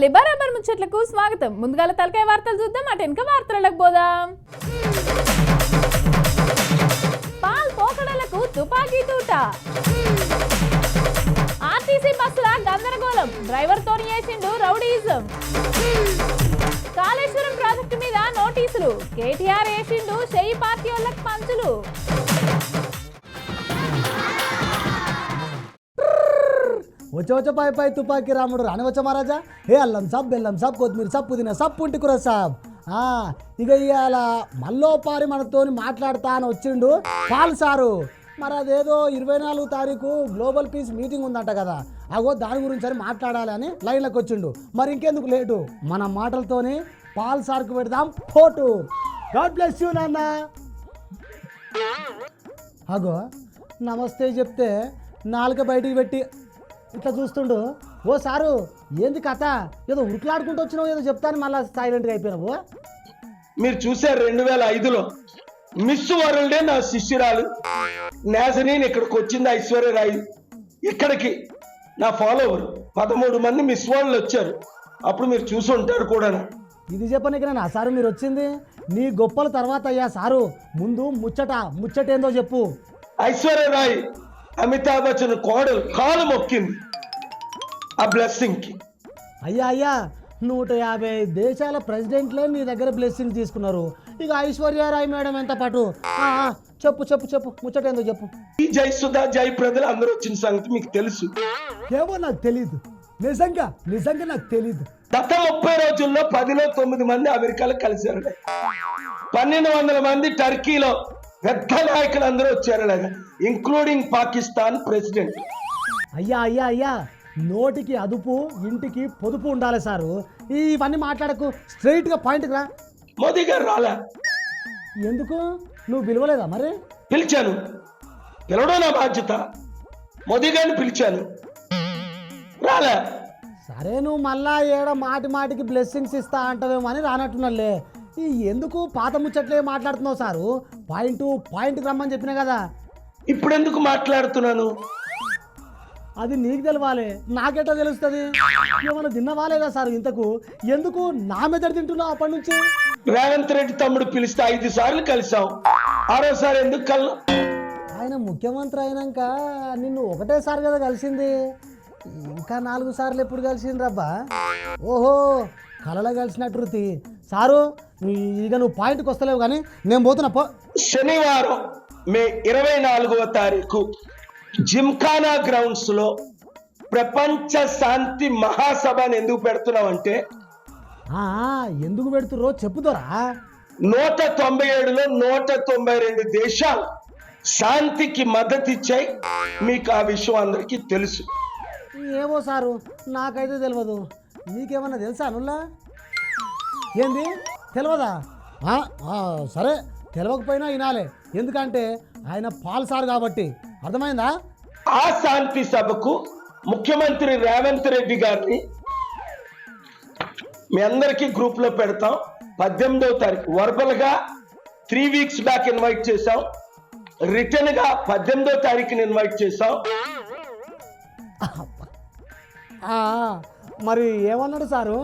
నమస్తే బరాబర్ ముచ్చట్లకు స్వాగతం. ముందుగాల తలకాయ వార్తలు చూద్దాం అటు వెనుక వార్తలకు పోదాం. పాల్ పోకడలకు తుపాకీ తూట. ఆర్టీసీ బస్సుల గందరగోళం డ్రైవర్ తోని వేసిండు రౌడీజం. కాళేశ్వరం ప్రాజెక్టు మీద నోటీసులు కేటీఆర్ వేసిండు చెయ్యి పార్టీ వాళ్ళకి పంచులు. వచ్చవచ్చ పై పై తుపాకీ రాముడు రానివచ్చ మహారాజా. ఏ అల్లం సబ్ బెల్లం సబ్ కొత్తిమీర సబ్ పుదీనా సబ్ పుంటికూర సాబ్. ఇక ఇవాళ మల్లోపారి మనతోని మాట్లాడతా అని వచ్చిండు పాల్ సారు. మరి అదేదో ఇరవై నాలుగు తారీఖు గ్లోబల్ పీస్ మీటింగ్ ఉందంట కదా. అగో దాని గురించి అని మాట్లాడాలి అని లైన్లోకి వచ్చిండు. మరి ఇంకెందుకు లేటు? మన మాటలతోని పాల్ సార్కు పెడదాం ఫోటో గాడ్ బ్లెస్ యూ నాన్న. అగో నమస్తే చెప్తే నాలుక బయటికి పెట్టి ఇట్లా చూస్తుండు. ఓ సారు ఏంది కథ? ఏదో ఉరుకులాడుకుంటూ వచ్చినావు ఏదో చెప్తాను మళ్ళీ సైలెంట్గా అయిపోయినావు. మీరు చూసారు రెండు వేల ఐదులో. మిస్ వరల్డే నా శిష్యురాలు. నేసనీన్ ఇక్కడికి వచ్చింది ఐశ్వర్యరాయ్ ఇక్కడికి నా ఫాలోవర్. పదమూడు మంది మిస్ వరల్డ్ వచ్చారు. అప్పుడు మీరు చూసి ఉంటారు కూడా ఇది చెప్పనీకి నా సారు మీరు వచ్చింది? నీ గొప్పల తర్వాత అయ్యా సారు. ముందు ముచ్చట ముచ్చట ఏందో చెప్పు ఐశ్వర్యరాయ్ అమితాబ్ బచ్చన్ కోడలు కాలు మొక్కింది. ఆ బ్లెస్సింగ్కి. అయ్యా అయ్యా నూట యాభై దేశాల ప్రెసిడెంట్లే నీ దగ్గర బ్లెస్సింగ్ తీసుకున్నారు. ఇక ఐశ్వర్యారాయ్ మేడం ఎంత పాటు? చెప్పు చెప్పు చెప్పు. ముచ్చట ఏందో చెప్పు. ఈ జై సుధా జై ప్రజలు అందరూ వచ్చిన సంగతి మీకు తెలుసు. ఏమో నాకు తెలీదు. నిజంగా నిజంగా నాకు తెలీదు. గత ముప్పై రోజుల్లో పదిలో తొమ్మిది మంది అమెరికాలో కలిశారు. పన్నెండు వందల మంది టర్కీలో. పెద్ద నాయకులు అందరూ వచ్చారు ఇంక్లూడింగ్ పాకిస్తాన్ ప్రెసిడెంట్ అయ్యా అయ్యా అయ్యా నోటికి అదుపు ఇంటికి పొదుపు ఉండాలి సారు. ఇవన్నీ మాట్లాడకు స్ట్రైట్గా పాయింట్కి రా. మోదీ గారు రాలా? ఎందుకు? నువ్వు పిలవలేదా మరి? పిలిచాను. పిలవడం నా బాధ్యత. మోదీ గారిని పిలిచాను. రాలా? సరే నువ్వు మళ్ళా ఏడ మాటి మాటికి బ్లెస్సింగ్స్ ఇస్తా అంటావేమో అని రానట్టున్నలే ఈ ఎందుకు పాత ముచ్చట్లే మాట్లాడుతున్నావు సారు? పాయింట్ పాయింట్కి రమ్మని చెప్పినా కదా. ఇప్పుడెందుకు మాట్లాడుతున్నాను? అది నీకు తెలవాలి నాకెట్టో తెలుస్తుంది? ఏమన్నా తిన్నవా లేదా సార్ ఇంతకు? ఎందుకు నా మెదడు తింటున్నావు అప్పటి నుంచి? రేవంత్ రెడ్డి తమ్ముడు పిలిస్తే ఐదు సార్లు కలిసాం ఆరోసారి ఎందుకు కల్? ఆయన ముఖ్యమంత్రి అయినాక నిన్ను ఒకటేసారి కదా కలిసింది. ఇంకా నాలుగు సార్లు ఎప్పుడు కలిసిండ్రబ్బా? ఓహో కలలో కలిసినట్టు రుతి. సారు ఇక నువ్వు పాయింట్కి వస్తలేవు కానీ నేను పోతున్నా పో. శనివారం మే ఇరవై నాలుగవ తారీఖు జిమ్ఖానా గ్రౌండ్స్లో ప్రపంచ శాంతి మహాసభని ఎందుకు పెడుతున్నామంటే ఆ, ఎందుకు పెడుతుర్రో చెప్పుదోరా నూట తొంభై ఏడులో నూట తొంభై రెండు దేశాలు శాంతికి మద్దతు ఇచ్చాయి. మీకు ఆ విషయం అందరికీ తెలుసు. ఏమో సారు నాకైతే తెలియదు నీకేమన్నా తెలుసా అనుల్లా? ఏంది? తెలియదా సరే తెలియకపోయినా వినాలే. ఎందుకంటే ఆయన పాల్ సార్ కాబట్టి. అర్థమైందా? ఆ శాంతి సభకు ముఖ్యమంత్రి రేవంత్ రెడ్డి గారిని మీ అందరికీ గ్రూప్లో పెడతాం. పద్దెనిమిదవ తారీఖు వర్బల్గా త్రీ వీక్స్ బ్యాక్ ఇన్వైట్ చేసాం రిటర్న్గా పద్దెనిమిదవ తారీఖుని ఇన్వైట్ చేసాం మరి ఏమన్నాడు సారు?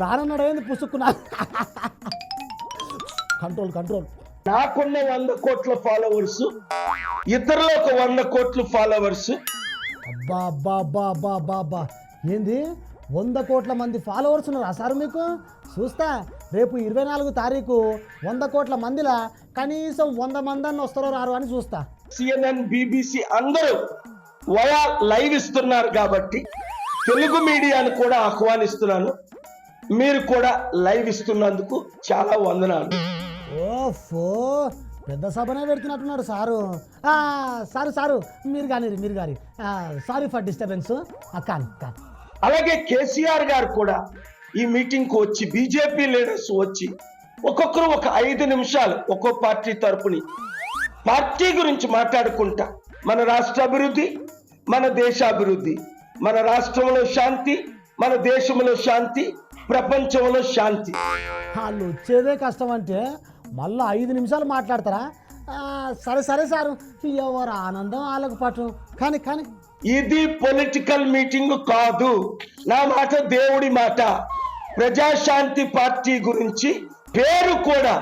రానన్నాడు ఏంది పుసుక్కున్నా కంట్రోల్ కంట్రోల్. నాకున్న వంద కోట్ల ఫాలోవర్స్ ఇతరులు ఒక వంద కోట్ల ఫాలోవర్స్. అబ్బా అబ్బా అబ్బా అబ్బా అబ్బా అబ్బా. ఏంది? వంద కోట్ల మంది ఫాలోవర్స్ ఉన్నారు సార్ మీకు? చూస్తా రేపు ఇరవై నాలుగు తారీఖు వంద కోట్ల మందిలా కనీసం వంద మంది అన్న వస్తారో రారు అని చూస్తా. సిఎన్ఎన్ బీబీసీ అందరూ వయా లైవ్ ఇస్తున్నారు కాబట్టి. తెలుగు మీడియాను కూడా ఆహ్వానిస్తున్నాను. మీరు కూడా లైవ్ ఇస్తున్నందుకు చాలా వందనాలు. ఓఫో పెద్ద సభనే పెడుతున్నట్టున్నాడు సారు. ఆ, సారు సారు మీరు కానీ మీరు కానీ సారీ ఫర్ డిస్టర్బెన్స్. కానీ కానీ. అలాగే కేసీఆర్ గారు కూడా ఈ మీటింగ్కు వచ్చి బీజేపీ లీడర్స్ వచ్చి ఒక్కొక్కరు ఒక ఐదు నిమిషాలు ఒక్కో పార్టీ తరపుని పార్టీ గురించి మాట్లాడుకుంటా. మన రాష్ట్ర అభివృద్ధి మన దేశ అభివృద్ధి మన రాష్ట్రంలో శాంతి మన దేశంలో శాంతి ప్రపంచంలో శాంతి. వాళ్ళు వచ్చేదే కష్టం అంటే మళ్ళీ ఐదు నిమిషాలు మాట్లాడతారా? సరే సరే సారు. ఎవరు ఆనందం వాళ్ళకు పట్టు కానీ కానీ. ఇది పొలిటికల్ మీటింగ్ కాదు. నా మాట దేవుడి మాట. ప్రజాశాంతి పార్టీ గురించి పేరు కూడా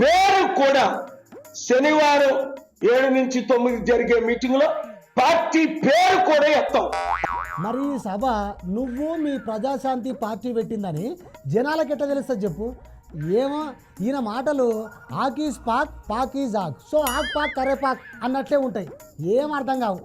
పేరు కూడా శనివారం ఏడు నుంచి తొమ్మిది జరిగే మీటింగ్లో పార్టీ పేరు కూడా ఎత్తావు మరి సభ నువ్వు మీ ప్రజాశాంతి పార్టీ పెట్టిందని జనాలకు ఎట్లా తెలుస్తుంది చెప్పు? ఏమో ఈయన మాటలు ఆకీస్ పాక్ పాకీజ్ ఆక్ సో ఆక్ పాక్ కరే పాక్ అన్నట్లే ఉంటాయి. ఏం అర్థం కావు.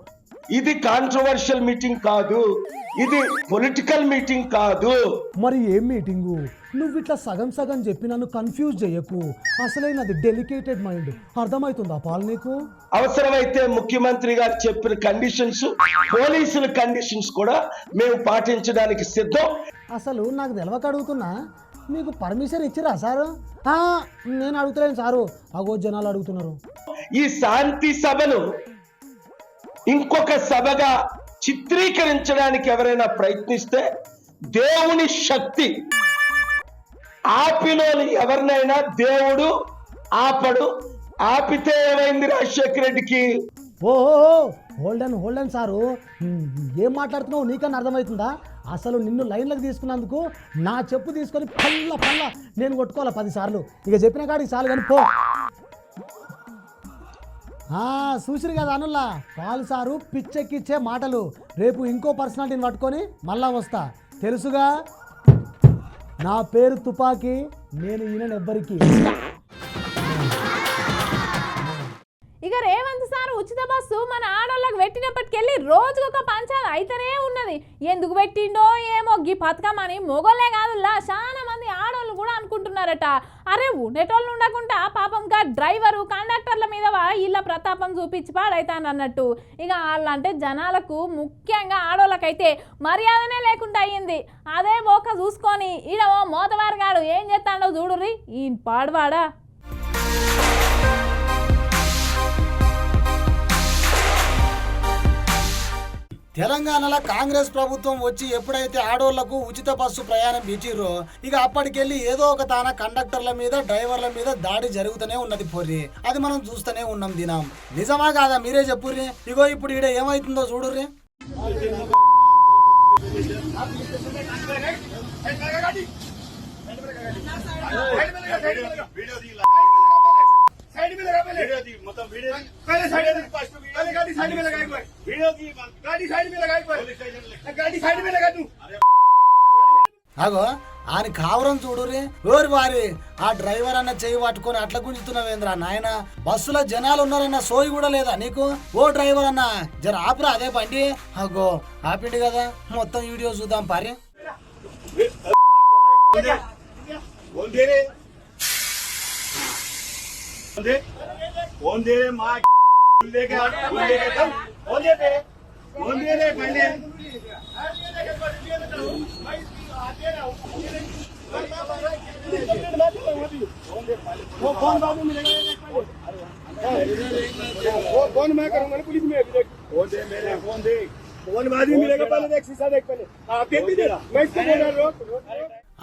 ఇది కాంట్రవర్షియల్ మీటింగ్ కాదు. ఇది పొలిటికల్ మీటింగ్ కాదు. మరి ఏం మీటింగు నువ్వు ఇట్లా సగం సగం చెప్పి నన్ను కన్ఫ్యూజ్ చేయకు. అసలైనది డెలికేటెడ్ మైండ్ అర్థమవుతుందా పాల్ నీకు? అవసరమైతే ముఖ్యమంత్రి గారు చెప్పిన కండిషన్స్ పోలీసుల కండిషన్స్ కూడా మేము పాటించడానికి సిద్ధం. అసలు నాకు తెలవక అడుగుతున్నా. మీకు పర్మిషన్ ఇచ్చిరా సారు? ఆ, నేను అడుగుతలేను సారు. అగో జనాలు అడుగుతున్నారు. ఈ శాంతి సభను ఇంకొక సభగా చిత్రీకరించడానికి ఎవరైనా ప్రయత్నిస్తే దేవుని శక్తి ఆపినోని ఎవరినైనా దేవుడు ఆపడు. ఆపితే ఏమైంది రాజశేఖర రెడ్డికి? ఓ hold on hold on sir. ఏం మాట్లాడుతున్నావు? నీకన్నా అర్థమవుతుందా? అసలు నిన్ను లైన్లోకి తీసుకున్నందుకు నా చెప్పు తీసుకొని పల్ల పల్ల నేను కొట్టుకోవాలి పది సార్లు? ఇక చెప్పిన కాడికి చాలు కానీ పో. చూసిరు కదా అనుల్లా? పాలు సారు పిచ్చెక్కిచ్చే మాటలు. రేపు ఇంకో పర్సనాలిటీని పట్టుకొని మళ్ళా వస్తా. తెలుసుగా? నా పేరు తుపాకీ నేను ఈయన ఎవ్వరికి. ఇక రేవంత్ సార్ ఉచిత బస్సు మన ఆడోళ్ళకి పెట్టినప్పటికెళ్ళి రోజుకు ఒక పంచాలు అయితేనే ఉన్నది. ఎందుకు పెట్టిండో ఏమో గీ పథకం అని మొగోలే కాదులా చాలా కూడా అరే ఉండేటోళ్ళు ఉండకుండా పాపంగా డ్రైవరు కండక్టర్ల మీద వీళ్ళ ప్రతాపం చూపించి పాడైతాను అన్నట్టు ఇక వాళ్ళంటే జనాలకు ముఖ్యంగా ఆడోళ్ళకైతే మర్యాదనే లేకుండా అయ్యింది అదే బోక చూసుకొని ఈడ ఓ మోతవారగాడు ఏం చేస్తాడో చూడుర్రి. ఈ పాడువాడా? తెలంగాణలో కాంగ్రెస్ ప్రభుత్వం వచ్చి ఎప్పుడైతే ఆడోళ్ళకు ఉచిత బస్సు ప్రయాణం ఇచ్చిర్రో ఇక అప్పటికెళ్ళి ఏదో ఒక తాన కండక్టర్ల మీద డ్రైవర్ల మీద దాడి జరుగుతూనే ఉన్నది పొర్రి. అది మనం చూస్తూనే ఉన్నాం దినం. నిజమా కాదా? మీరే చెప్పుర్రి. ఇగో ఇప్పుడు ఈడ ఏమైతుందో చూడుర్రి. साइड में लगा पहले वीडियो दी मतलब वीडियो पहले साइड में फर्स्ट पहले गाड़ी साइड में लगा एक बार वीडियो दी गाड़ी साइड में लगा एक बार गाड़ी साइड में लगा तू అగో ఆయన కావరం చూడుర్రి ఓరి వారి ఆ డ్రైవర్ అన్న చెయ్యి పట్టుకొని అట్లా గుంజుతున్నావేంద్రా నాయన బస్సులో జనాలు ఉన్నారన్న సోయి కూడా లేదా నీకు ఓ డ్రైవర్ అన్న జర ఆపురా అదే బండి అగో ఆపిండి కదా మొత్తం వీడియో చూద్దాం పారి कौन दे रे कौन दे दे रे माँ लेके आ कौन लेके चल। कौन दे रे कौन दे रे पहले। वो कौन बाबू मिलेगा? कौन मैं करूँगा ना पुलिस में? कौन दे मेरे कौन दे। कौन आदमी मिलेगा पहले? देख, शीशा देख पहले। आप देख भी दे मैं इसको बोल रहा हूँ।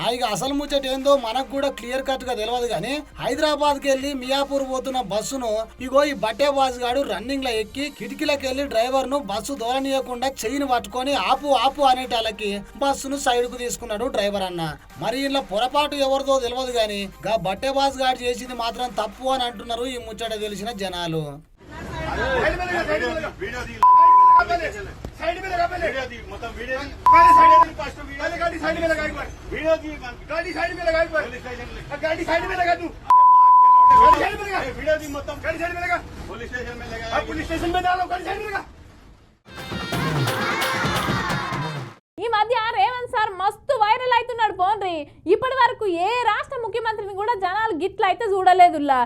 ఇక అసలు ముచ్చట ఏందో మనకు కూడా క్లియర్ కట్గా తెలియదు కానీ హైదరాబాద్కి వెళ్ళి మియాపూర్ పోతున్న బస్సును ఇగో ఈ బట్టే బాస్ గాడు రన్నింగ్లో ఎక్కి కిటికీలకు వెళ్ళి డ్రైవర్ను బస్సు దూరనీయకుండా చెయ్యిని పట్టుకొని ఆపు ఆపు అనేటాలకి బస్సును సైడ్కు తీసుకున్నాడు డ్రైవర్ అన్న. మరి ఇలా పొరపాటు ఎవరిదో తెలియదు కానీ గా బట్టే బాస్ గాడు చేసింది మాత్రం తప్పు అని అంటున్నారు ఈ ముచ్చట తెలిసిన జనాలు. साइड में लगा पहले। मतलब वीडियो पहले साइड में। फ़र्स्ट पहले गाड़ी साइड में लगा एक बार। वीडियो दी गाड़ी साइड में लगा एक बार। गाड़ी साइड में लगा तू। गाड़ी साइड में लगा। वीडियो दी मतलब। गाड़ी साइड में लगा। पुलिस स्टेशन में लगा पुलिस स्टेशन में डालो गाड़ी साइड में लगा। చేస్తున్నాడు పోన్రి. ఇప్పటి వరకు ఏ రాష్ట్ర ముఖ్యమంత్రిని కూడా జనాలు గిట్ల అయితే చూడలేదులా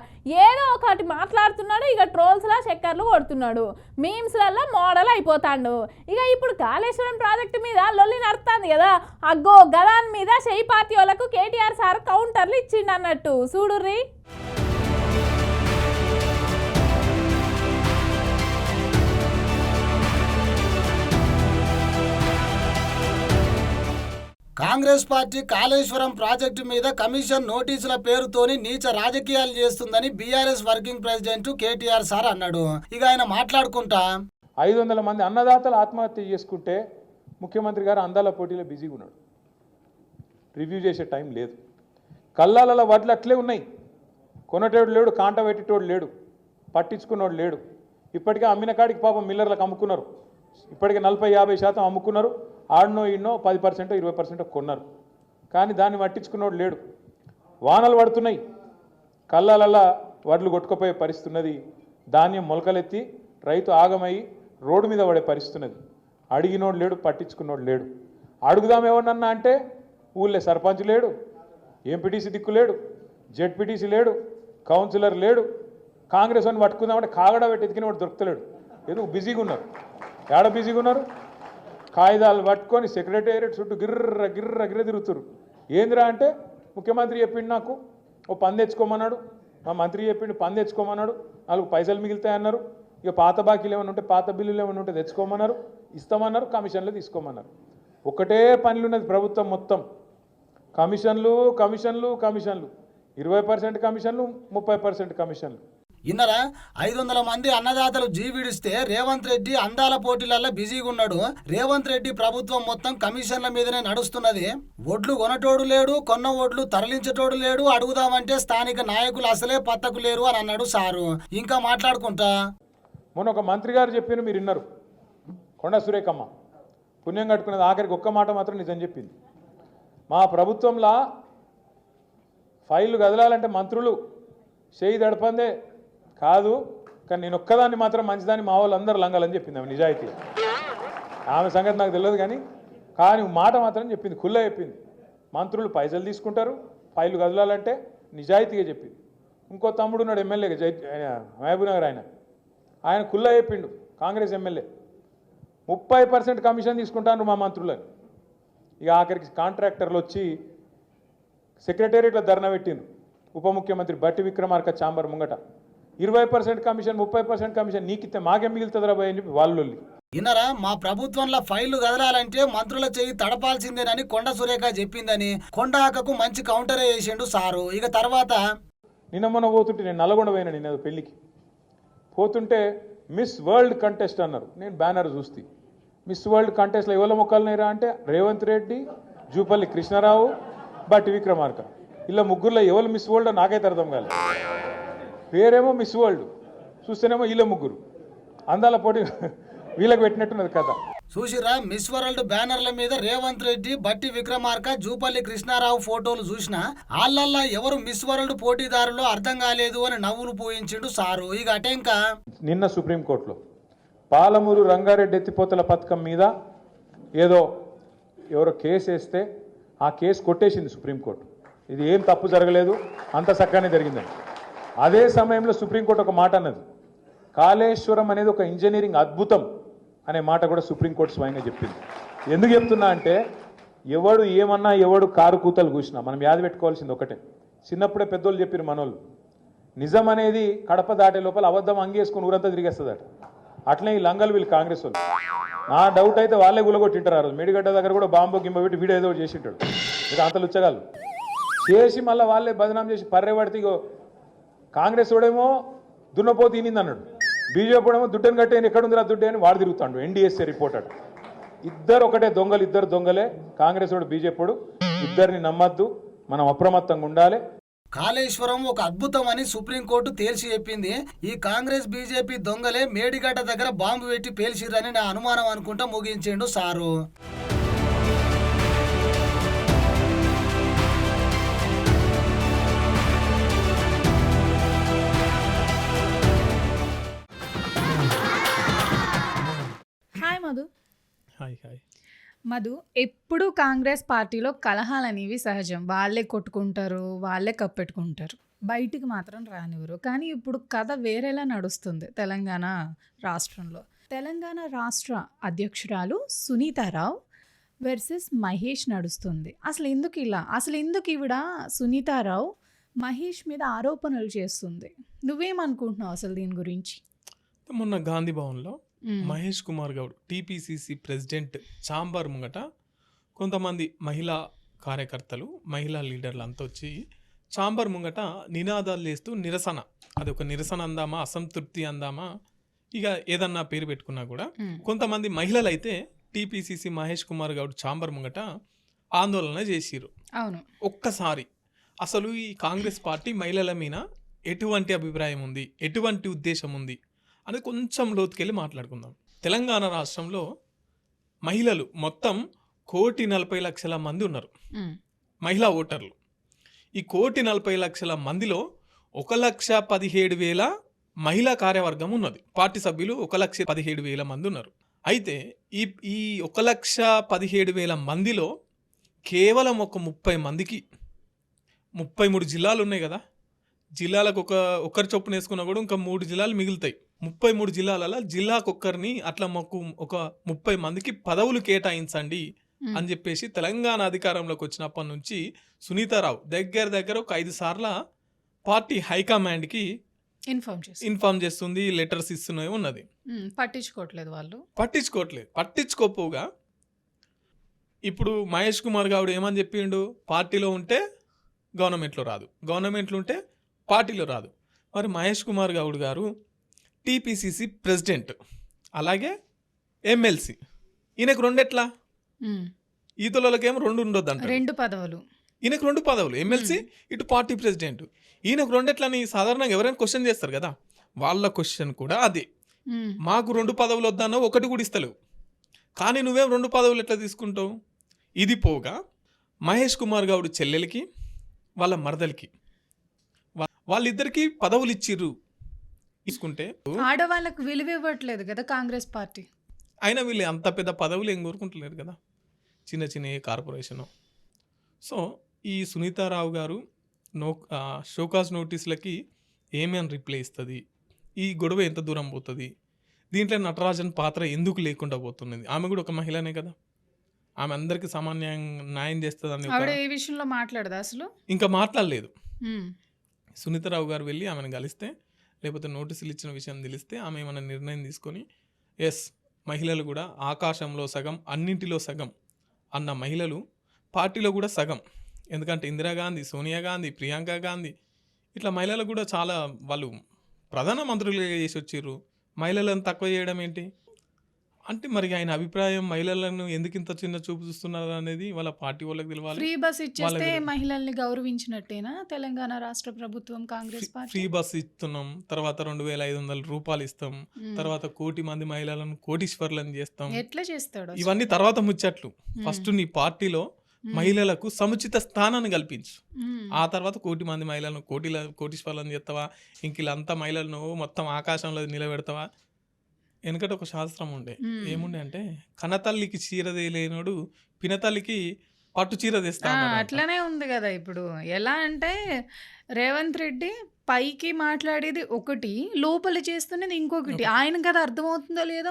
ఏదో ఒకటి మాట్లాడుతున్నాడు ఇక ట్రోల్స్లా చక్కర్లు కొడుతున్నాడు. మీమ్స్లలో మోడల్ అయిపోతాడు. ఇక ఇప్పుడు కాళేశ్వరం ప్రాజెక్టు మీద లొల్లి నడుతుంది కదా. అగ్గో గదాన్ మీద షెయి పార్టీ వాళ్ళకు కేటీఆర్ సార్ కౌంటర్లు ఇచ్చిండు అన్నట్టు చూడుర్రీ. కాంగ్రెస్ పార్టీ కాళేశ్వరం ప్రాజెక్టు మీద కమిషన్ నోటీసుల పేరుతోని నీచ రాజకీయాలు చేస్తుందని BRS working president KTR sir అన్నాడు. ఇక ఆయన మాట్లాడుకుంటా. ఐదు వందల మంది అన్నదాతలు ఆత్మహత్య చేసుకుంటే ముఖ్యమంత్రి గారు అందాల పోటీలో బిజీగా ఉన్నాడు. రివ్యూ చేసే టైం లేదు. కల్లాల వడ్లు అట్లే ఉన్నాయి. కొనటోడు లేడు కాంట పెట్టేటోడు లేడు పట్టించుకున్నోడు లేడు. ఇప్పటికే అమ్మిన కాడికి పాపం మిల్లర్లకు అమ్ముకున్నారు. ఇప్పటికే నలభై యాభై శాతం అమ్ముకున్నారు. ఆడనో ఈడనో పది పర్సెంట్ ఇరవై పర్సెంట్ కొన్నారు. కానీ దాన్ని పట్టించుకున్నోడు లేడు. వానలు పడుతున్నాయి. కళ్ళాలల్లా వడ్లు కొట్టుకుపోయే పరిస్థితి ఉన్నది ధాన్యం మొలకలెత్తి రైతు ఆగమై రోడ్డు మీద పడే పరిస్థితి ఉన్నది అడిగినోడు లేడు పట్టించుకున్నోడు లేడు. అడుగుదాం ఎవరినన్నా అంటే ఊళ్ళో సర్పంచ్ లేడు ఎంపీటీసీ దిక్కు లేడు జెడ్పీటీసీ లేడు కౌన్సిలర్ లేడు కాంగ్రెస్ అని పట్టుకుందామంటే కాగడ పెట్టి ఎతికిన వాడు దొరుకుతలేడు. ఎందుకు? బిజీగా ఉన్నారు. ఏడ బిజీగా ఉన్నారు? కాగితాలు పట్టుకొని సెక్రటేరియట్ చుట్టూ గిర్ర గిర్ర గిర్ర తిరుగుతురు ఏందిరా అంటే ముఖ్యమంత్రి చెప్పిండు నాకు ఓ పని తెచ్చుకోమన్నాడు. మా మంత్రి చెప్పిండు పని తెచ్చుకోమన్నాడు. నాలుగు పైసలు మిగులుతాయి అన్నారు. ఇక పాత బాకీలు ఏమైనా ఉంటే పాత బిల్లులు ఏమైనా ఉంటే తెచ్చుకోమన్నారు. ఇస్తామన్నారు కమిషన్లు తీసుకోమన్నారు. ఒకటే పనులు ఉన్నది ప్రభుత్వం మొత్తం. కమిషన్లు కమిషన్లు కమిషన్లు. ఇరవై పర్సెంట్ కమిషన్లు ముప్పై పర్సెంట్ కమిషన్లు. ఇన్నరా ఐదు వందల మంది అన్నదాతలు జీవిడిస్తే రేవంత్ రెడ్డి అందాల పోటీలలో బిజీగా ఉన్నాడు రేవంత్ రెడ్డి ప్రభుత్వం మొత్తం కమిషన్ల మీదనే నడుస్తున్నది. ఒడ్లు కొనటోడు లేడు కొన్న ఒడ్లు తరలించటోడు లేడు అడుగుదామంటే స్థానిక నాయకులు అసలే పత్తకు లేరు అని అన్నాడు సారు. ఇంకా మాట్లాడుకుంటా. మొన్న ఒక మంత్రి గారు చెప్పిన మీరు విన్నారు కొండ సురేఖమ్మ. పుణ్యం కట్టుకున్నది ఆఖరికి ఒక్క మాట మాత్రం నిజం చెప్పింది. మా ప్రభుత్వంలో ఫైళ్ళు కదలాలంటే మంత్రులు చేయి దడపందే కాదు కానీ నేను ఒక్కదాన్ని మాత్రం మంచిదాన్ని మా వాళ్ళు అందరూ లంగాలని చెప్పింది ఆమె నిజాయితీ. ఆమె సంగతి నాకు తెలియదు కానీ కానీ మాట మాత్రం చెప్పింది కుల్ల చెప్పింది. మంత్రులు పైసలు తీసుకుంటారు ఫైలు కదలాలంటే నిజాయితీగా చెప్పింది. ఇంకో తమ్ముడు ఉన్నాడు ఎమ్మెల్యేగా జై ఆయన మహబూబ్ నగర్ ఆయన. ఆయన కుల్ల చెప్పిండు కాంగ్రెస్ ఎమ్మెల్యే. ముప్పై పర్సెంట్ కమిషన్ తీసుకుంటాను మా మంత్రులని. ఇక ఆఖరికి కాంట్రాక్టర్లు వచ్చి సెక్రటేరియట్లో ధర్నా పెట్టిండు ఉప ముఖ్యమంత్రి బట్టి విక్రమార్క ఛాంబర్ ముంగట. ఇరవై పర్సెంట్ కమిషన్ ముప్పై పర్సెంట్ కమిషన్ నీకిస్తే మాకేం మిగులుతుందిరా భయ్ అని చెప్పి వాళ్ళు. ఇన్నరా మా ప్రభుత్వంలో ఫైళ్ళు కదలాలంటే మంత్రుల చెయ్యి తడపాల్సిందేనని కొండ సురేఖ చెప్పిందని కొండాకకు మంచి కౌంటరే వేసిండు సారు. ఇక తర్వాత? నిన్న మొన్న పోతుంటే నేను నల్గొండ పోయినా నిన్న ఏదో పెళ్ళికి. పోతుంటే మిస్ వరల్డ్ కంటెస్ట్ అన్నారు. నేను బ్యానర్ చూస్తే. మిస్ వరల్డ్ కంటెస్ట్లో ఎవరి మొక్కలు నేరా అంటే రేవంత్ రెడ్డి జూపల్లి కృష్ణారావు బట్టి విక్రమార్క. ఇలా ముగ్గురులో ఎవరు మిస్ వరల్డ్ నాకైతే అర్థం కాలేదు పేరేమో మిస్ వరల్డ్ చూస్తేనేమో వీళ్ళ ముగ్గురు. అందాల పోటీ వీళ్ళకి పెట్టినట్టున్నది కథ. చూసిరా మిస్ వరల్డ్ బ్యానర్ల మీద రేవంత్ రెడ్డి బట్టి విక్రమార్క జూపల్లి కృష్ణారావు ఫోటోలు చూసిన ఆళ్ళల్లా ఎవరు మిస్ వరల్డ్ పోటీదారులో అర్థం కాలేదు అని నవ్వులు పోయించిండు సారు. ఇక అటెంకా? నిన్న సుప్రీంకోర్టులో పాలమూరు రంగారెడ్డి ఎత్తిపోతల పథకం మీద ఏదో ఎవరో కేసు వేస్తే ఆ కేసు కొట్టేసింది సుప్రీంకోర్టు ఇది ఏం తప్పు జరగలేదు అంత చక్కగానే జరిగిందని అదే సమయంలో సుప్రీంకోర్టు ఒక మాట అన్నది. కాళేశ్వరం అనేది ఒక ఇంజనీరింగ్ అద్భుతం అనే మాట కూడా సుప్రీంకోర్టు స్వయంగా చెప్పింది. ఎందుకు చెప్తున్నా అంటే ఎవడు ఏమన్నా ఎవడు కారు కూతలు కూసినా మనం యాద పెట్టుకోవాల్సింది ఒకటే. చిన్నప్పుడే పెద్దోళ్ళు చెప్పారు మనోళ్ళు నిజం అనేది కడప దాటే లోపల అబద్ధం అంగేసుకుని ఊరంతా తిరిగేస్తుందట. అట్లనే ఈ లంగలు వీళ్ళు కాంగ్రెస్ వాళ్ళు. నా డౌట్ అయితే వాళ్ళే గులగొట్టింటారు ఆ రోజు. మేడిగడ్డ దగ్గర కూడా బాంబు గింబ పెట్టి వీడియో ఏదో చేసింటాడు. ఇక అంత లుచ్చగాళ్ళు చేసి మళ్ళీ వాళ్ళే బదనాం చేసి పర్రెవడితే కాంగ్రెస్ వాడేమో దున్నపోతే తినింది అన్నాడు. బీజేపీ వాడేమో దుడ్డని కట్టేయని ఎక్కడుందిరా దుడ్డే అని వాడు తిరుగుతాడు. ఎన్డీఎస్ఏ రిపోర్టర్ ఇద్దరు ఒకటే దొంగలు ఇద్దరు దొంగలే. కాంగ్రెస్ వాడు బీజేపీ ఇద్దరిని నమ్మద్దు. మనం అప్రమత్తంగా ఉండాలి. కాళేశ్వరం ఒక అద్భుతం అని సుప్రీంకోర్టు తేల్చి చెప్పింది. ఈ కాంగ్రెస్ బీజేపీ దొంగలే మేడిగడ్డ దగ్గర బాంబు పెట్టి పేల్చిర్రని నా అనుమానం అనుకుంటా ముగించిండు sir. Madhu? Hi hi. Madhu ఎప్పుడు కాంగ్రెస్ పార్టీలో కలహాలు అనేవి సహజం. వాళ్ళే కొట్టుకుంటారు వాళ్ళే కప్పెట్టుకుంటారు. బయటికి మాత్రం రానివ్వరు. కానీ ఇప్పుడు కథ వేరేలా నడుస్తుంది తెలంగాణ రాష్ట్రంలో. తెలంగాణ రాష్ట్ర అధ్యక్షురాలు సునీతారావు వర్సెస్ మహేష్ నడుస్తుంది. అసలు ఎందుకు ఇలా? అసలు ఎందుకు ఈవిడ సునీతారావు మహేష్ మీద ఆరోపణలు చేస్తుంది? నువ్వేమనుకుంటున్నావు అసలు దీని గురించి? మొన్న గాంధీ భవన్లో. Mahesh Kumar Goud TPCC president chamber ముంగట కొంతమంది మహిళా కార్యకర్తలు మహిళా లీడర్లు అంతా వచ్చి చాంబర్ ముంగట నినాదాలు చేస్తూ నిరసన. అది ఒక నిరసన అందామా అసంతృప్తి అందామా? ఇక ఏదన్నా పేరు పెట్టుకున్నా కూడా. కొంతమంది మహిళలు అయితే టీపీసీసీ మహేష్ కుమార్ గౌడ్ చాంబర్ ముంగట ఆందోళన చేసిరు అవును. ఒక్కసారి అసలు ఈ కాంగ్రెస్ పార్టీ మహిళల మీద ఎటువంటి అభిప్రాయం ఉంది? ఎటువంటి ఉద్దేశం ఉంది? అని కొంచెం లోతుకెళ్ళి మాట్లాడుకుందాం. తెలంగాణ రాష్ట్రంలో మహిళలు మొత్తం కోటి నలభై లక్షల మంది ఉన్నారు. మహిళా ఓటర్లు. ఈ కోటి నలభై లక్షల మందిలో ఒక లక్ష పదిహేడు వేల మహిళా కార్యవర్గం ఉన్నది. పార్టీ సభ్యులు ఒక లక్ష పదిహేడు వేల మంది ఉన్నారు. అయితే ఈ ఈ ఒక లక్ష పదిహేడు వేల మందిలో కేవలం ఒక ముప్పై మందికి ముప్పై మూడు జిల్లాలు ఉన్నాయి కదా. జిల్లాలకు ఒక ఒక్కరి చొప్పున వేసుకున్నా కూడా ఇంకా మూడు జిల్లాలు మిగులుతాయి. ముప్పై మూడు జిల్లాలలో జిల్లాకు ఒక్కరిని అట్లా మాకు ఒక ముప్పై మందికి పదవులు కేటాయించండి. అని చెప్పేసి తెలంగాణ అధికారంలోకి వచ్చినప్పటి నుంచి సునీతారావు దగ్గర దగ్గర ఒక ఐదు సార్ల పార్టీ హైకమాండ్కి ఇన్ఫార్మ్ చేసి ఇన్ఫార్మ్ చేస్తుంది లెటర్స్ ఇస్తున్నాయి ఉన్నది. పట్టించుకోవట్లేదు వాళ్ళు. పట్టించుకోవట్లేదు. పట్టించుకోపోగా ఇప్పుడు మహేష్ కుమార్ గౌడ్ ఏమని చెప్పిండు? పార్టీలో ఉంటే గవర్నమెంట్లో రాదు. గవర్నమెంట్లో ఉంటే పార్టీలో రాదు. మరి మహేష్ కుమార్ గౌడ్ గారు టీపీసీసీ ప్రెసిడెంట్ అలాగే ఎమ్మెల్సీ. ఈయనకు రెండెట్లా. ఈతలకేమో రెండు ఉండొద్దు అంటారు రెండు పదవులు. ఈయనకు రెండు పదవులు ఎమ్మెల్సీ ఇటు పార్టీ ప్రెసిడెంట్. ఈయనకు రెండెట్లని సాధారణంగా ఎవరైనా క్వశ్చన్ చేస్తారు కదా? వాళ్ళ క్వశ్చన్ కూడా అదే. మాకు రెండు పదవులు వద్దన్నా ఒకటి కూడా ఇస్తలేవు. కానీ నువ్వేం రెండు పదవులు ఎట్లా తీసుకుంటావు? ఇది పోగా మహేష్ కుమార్ గౌడ్ చెల్లెలకి వాళ్ళ మరదలికి. వాళ్ళిద్దరికి పదవులు ఇచ్చిర్రు తీసుకుంటే ఆడవాళ్ళకు విలువ ఇవ్వట్లేదు కదా కాంగ్రెస్ పార్టీ. అయినా వీళ్ళు అంత పెద్ద పదవులు ఏం కోరుకుంటలేరు కదా. చిన్న చిన్న కార్పొరేషను. సో ఈ సునీతారావు గారు నో షోకాస్ నోటీసులకి ఏమేమి రిప్లై ఇస్తుంది? ఈ గొడవ ఎంత దూరం పోతుంది? దీంట్లో నటరాజన్ పాత్ర ఎందుకు లేకుండా పోతున్నది? ఆమె కూడా ఒక మహిళనే కదా. ఆమె అందరికీ సామాన్య న్యాయం ఆవిడ ఏ విషయంలో మాట్లాడదా అసలు? ఇంకా మాట్లాడలేదు. సునీతారావు గారు వెళ్ళి ఆమెను కలిస్తే లేకపోతే నోటీసులు ఇచ్చిన విషయం తెలిస్తే ఆమె ఏమైనా నిర్ణయం తీసుకొని ఎస్ మహిళలు కూడా ఆకాశంలో సగం అన్నింటిలో సగం అన్న మహిళలు పార్టీలో కూడా సగం. ఎందుకంటే ఇందిరాగాంధీ సోనియా గాంధీ ప్రియాంక గాంధీ ఇట్లా మహిళలు కూడా చాలా వాళ్ళు ప్రధానమంత్రులుగా చేసి వచ్చిర్రు మహిళలను తక్కువ చేయడం ఏంటి? అంటే మరి ఆయన అభిప్రాయం మహిళలను ఎందుకు ఇంత చిన్న చూపు చూస్తున్నారు అనేది వాళ్ళ పార్టీ వాళ్ళకి తెలవాలి ఫ్రీ బస్ ఇచ్చేస్తే మహిళల్ని గౌరవించినట్టేనా తెలంగాణ రాష్ట్ర ప్రభుత్వం కాంగ్రెస్ పార్టీ ఫ్రీ బస్ ఇస్తున్నాం తర్వాత రెండు వేల ఐదు వందల రూపాయలు ఇస్తాం. తర్వాత కోటి మంది మహిళలను కోటీశ్వర్లను చేస్తాం ఎట్లా చేస్తాడు? ఇవన్నీ తర్వాత ముచ్చట్లు. ఫస్ట్ నీ పార్టీలో. మహిళలకు సముచిత స్థానాన్ని కల్పించు. ఆ తర్వాత కోటి మంది మహిళలను కోటిల కోటీశ్వర్లను చేస్తావా ఇంక వీళ్ళంతా మహిళలను మొత్తం ఆకాశంలో నిలబెడతావా వెనకట ఒక శాస్త్రం ఉండే. ఏముండే అంటే కనతల్లికి చీర లేనోడు పినతల్లికి పట్టు చీర తెస్తా. అట్లనే ఉంది కదా ఇప్పుడు ఎలా అంటే రేవంత్ రెడ్డి పైకి మాట్లాడేది ఒకటి లోపల చేస్తున్నది ఇంకొకటి. ఆయన కదా అర్థమవుతుందో లేదో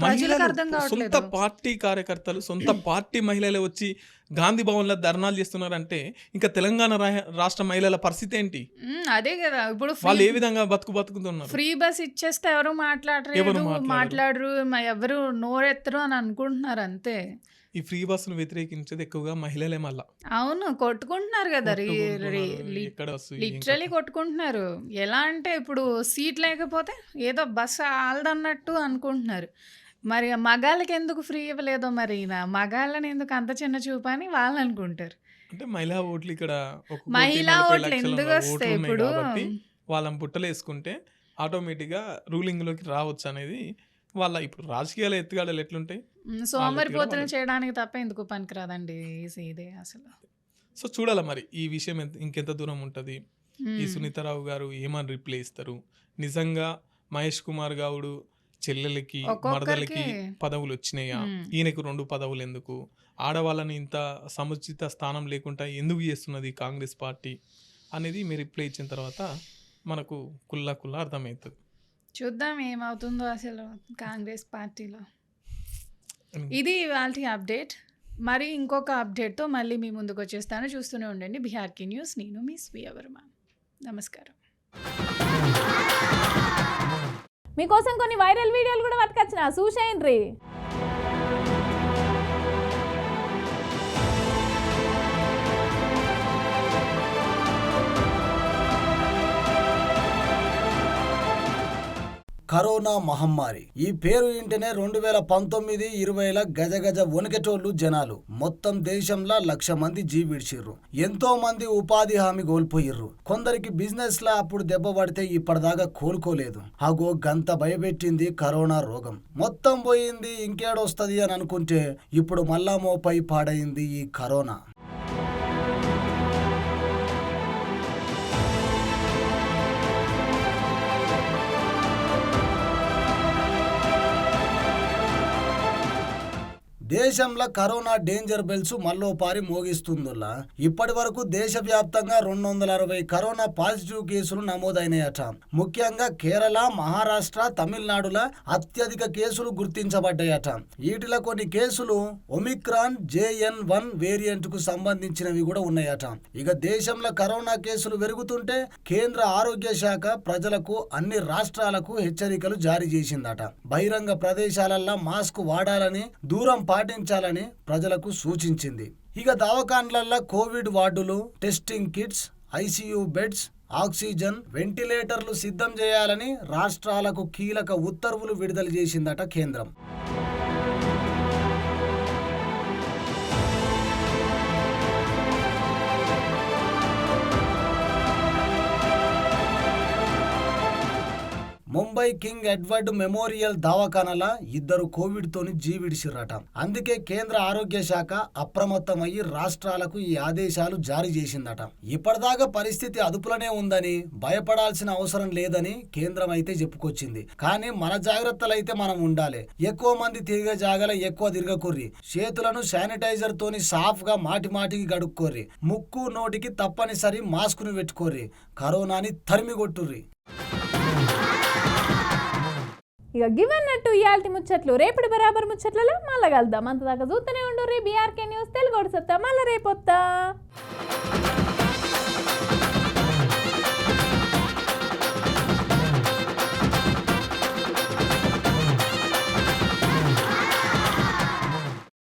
ప్రజలకు అర్థం సొంత కావట్లేదు పార్టీ కార్యకర్తలు సొంత పార్టీ మహిళలే వచ్చి గాంధీ భవన్లో ధర్నాలు చేస్తున్నారంటే ఇంకా తెలంగాణ రాష్ట్ర మహిళల పరిస్థితి ఏంటి? అదే కదా. ఇప్పుడు వాళ్ళు ఏ విధంగా బతుకు బతుకుతున్నారు? ఫ్రీ బస్ ఇచ్చేస్తే ఎవరు మాట్లాడరు ఎవరు మాట్లాడరు. ఎవరు నోరెత్తరు అని అనుకుంటున్నారు అంతే. ఈ ఫ్రీ బస్సును వ్యతిరేకించేది ఎక్కువగా మహిళలే మళ్ళా. అవును కొట్టుకుంటున్నారు కదా. Bus, literally. కొట్టుకుంటున్నారు. ఎలా అంటే ఇప్పుడు సీట్ లేకపోతే ఏదో బస్ ఆల్దన్నట్టు అనుకుంటున్నారు. మరి మగాళ్ళకి ఎందుకు ఫ్రీ ఇవ్వలేదో మరి మగాళ్ళని ఎందుకు అంత చిన్న చూపు అని వాళ్ళు అనుకుంటారు. అంటే మహిళా ఓట్లు ఇక్కడ మహిళా ఓట్లు ఎందుకు వస్తాయి ఇప్పుడు? వాళ్ళని బుట్టలు వేసుకుంటే ఆటోమేటిక్గా రూలింగ్లోకి రావచ్చు అనేది వాళ్ళ ఇప్పుడు రాజకీయాల ఎత్తుగాడలు ఎట్లుంటాయి? సోమరిపోతులు. చేయడానికి తప్ప ఎందుకు పనికిరాదండి ఇదే అసలు. సో చూడాలి మరి ఈ విషయం ఎంత- ఇంకెంత దూరం ఉంటుంది? ఈ సునీతారావు గారు ఏమని రిప్లై ఇస్తారు? నిజంగా మహేష్ కుమార్ గౌడు చెల్లెలకి మరదలకి పదవులు వచ్చినాయా. ఈయనకు రెండు పదవులు ఎందుకు? ఆడవాళ్ళని ఇంత సముచిత స్థానం లేకుండా ఎందుకు చేస్తున్నది కాంగ్రెస్ పార్టీ? అనేది మీరు రిప్లై ఇచ్చిన తర్వాత మనకు కుల్లా కుల్లా అర్థమవుతుంది. చూద్దాం ఏమవుతుందో అసలు కాంగ్రెస్ పార్టీలో. ఇది వాళ్ళ అప్డేట్. మరి ఇంకొక అప్డేట్తో మళ్ళీ మీ ముందుకు వచ్చేస్తాను. చూస్తూనే ఉండండి బిహార్కి న్యూస్. నేను మీ స్వీయ వర్మ. నమస్కారం. మీకోసం కొన్ని వైరల్ వీడియోలు కూడా పట్టుకొచ్చిన. చూసేయండి. కరోనా మహమ్మారి. ఈ పేరు ఇంటనే రెండు వేల పంతొమ్మిది ఇరవైల గజ గజ వణికెటోళ్ళు జనాలు. మొత్తం దేశంలో లక్ష మంది జీవిడ్చిర్రు ఎంతో మంది ఉపాధి హామీ కోల్పోయిర్రు. కొందరికి బిజినెస్ లా అప్పుడు దెబ్బ పడితే ఇప్పటిదాకా కోలుకోలేదు. అగో గంత భయపెట్టింది కరోనా రోగం. మొత్తం పోయింది ఇంకేడొస్తుంది అని అనుకుంటే ఇప్పుడు మళ్ళా మోపై పాడైంది ఈ కరోనా. దేశంలో కరోనా డేంజర్ బెల్స్ మల్లోపారి మోగిస్తుందిలా. ఇప్పటి వరకు దేశవ్యాప్తంగా రెండు వందల అరవై కరోనా పాజిటివ్ కేసులు నమోదైనాయట. ముఖ్యంగా కేరళ మహారాష్ట్ర తమిళనాడుల అత్యధిక కేసులు గుర్తించబడ్డాయట. వీటిలో కొన్ని కేసులు ఒమిక్రాన్ జేఎన్ వన్ వేరియంట్కు సంబంధించినవి కూడా ఉన్నాయట. ఇక దేశంలో కరోనా కేసులు పెరుగుతుంటే కేంద్ర ఆరోగ్య శాఖ ప్రజలకు అన్ని రాష్ట్రాలకు హెచ్చరికలు జారీ చేసిందట. బహిరంగ ప్రదేశాలల్లో మాస్క్ వాడాలని దూరం పాటించాలని ప్రజలకు సూచించింది. ఇక దవాఖాన్లల్లో కోవిడ్ వార్డులు testing kits ICU beds oxygen వెంటిలేటర్లు సిద్ధం చేయాలని రాష్ట్రాలకు కీలక ఉత్తర్వులు విడుదల చేసిందట కేంద్రం. ముంబై కింగ్ ఎడ్వర్డ్ మెమోరియల్ దవాఖానల ఇద్దరు కోవిడ్తోని జీవిడిసిరట అందుకే కేంద్ర ఆరోగ్య శాఖ అప్రమత్తమయ్యి రాష్ట్రాలకు ఈ ఆదేశాలు జారీ చేసిందట. ఇప్పటిదాకా పరిస్థితి అదుపులోనే ఉందని భయపడాల్సిన అవసరం లేదని కేంద్రం అయితే చెప్పుకొచ్చింది. కానీ మన జాగ్రత్తలు అయితే మనం ఉండాలి. ఎక్కువ మంది తిరిగే జాగల ఎక్కువ తిరగకుర్రి. చేతులను శానిటైజర్ తోని సాఫ్గా మాటి మాటికి గడుక్కోర్రి. ముక్కు నోటికి తప్పనిసరి మాస్కును పెట్టుకోర్రి. కరోనాని తరిమి కొట్టుర్రి ఇక గివన్నట్టు ఇయాల్టి ముచ్చట్లు. రేపటి బరాబర్ ముచ్చట్లలో మళ్ళా కలుద్దాం. అంతదాకా చూస్తూనే ఉండు రే బీఆర్కే న్యూస్ తెలుగు వస్తా మళ్ళీ వస్తా